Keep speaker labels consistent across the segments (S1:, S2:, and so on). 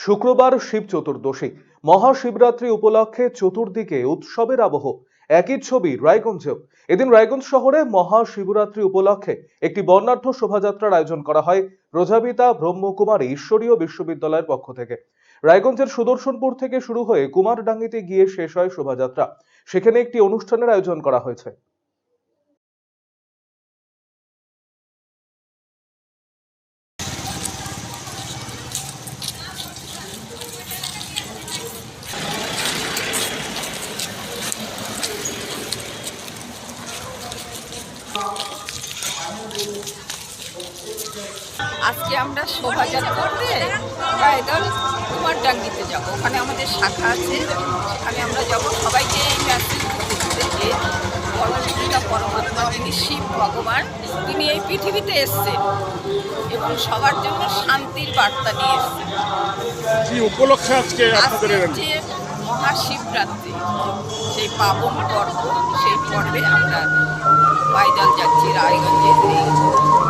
S1: শুক্রবার শিব চতুর্দশী। মহাশিবরাত্রি উপলক্ষে চতুর্দিকে উৎসবের আবহ। একই ছবি রায়গঞ্জেও। এদিন রায়গঞ্জ শহরে মহাশিবরাত্রি উপলক্ষে একটি বর্ণাঢ্য শোভাযাত্রার আয়োজন করা হয় প্রজাপিতা ব্রহ্মকুমারী ঈশ্বরীয় বিশ্ববিদ্যালয়ের পক্ষ থেকে। রায়গঞ্জের সুদর্শনপুর থেকে শুরু হয়ে কুমারডাঙ্গিতে গিয়ে শেষ হয় শোভাযাত্রা। সেখানে একটি অনুষ্ঠানের আয়োজন করা হয়েছে।
S2: আজকে আমরা শোভাযাত্রা করতে পায়দল কুমারডাঙ্গিতে যাব। ওখানে আমাদের শাখা আছে। সেখানে আমরা যাব। সবাইকে এই মেসেজ দিতে যে পরমাত্মা যিনি শিব ভগবান তিনি এই পৃথিবীতে এসছেন এবং সবার জন্য শান্তির বার্তা নিয়ে এসছেন।
S3: কি উপলক্ষে আজকে আপনাদের
S2: মহাশিবরাত্রি সেই পাবন পর্ব সেই পর্বে আমরা পায়দল যাচ্ছি রায়গঞ্জের এই বিশেষ পথ দিয়ে।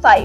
S4: 9.5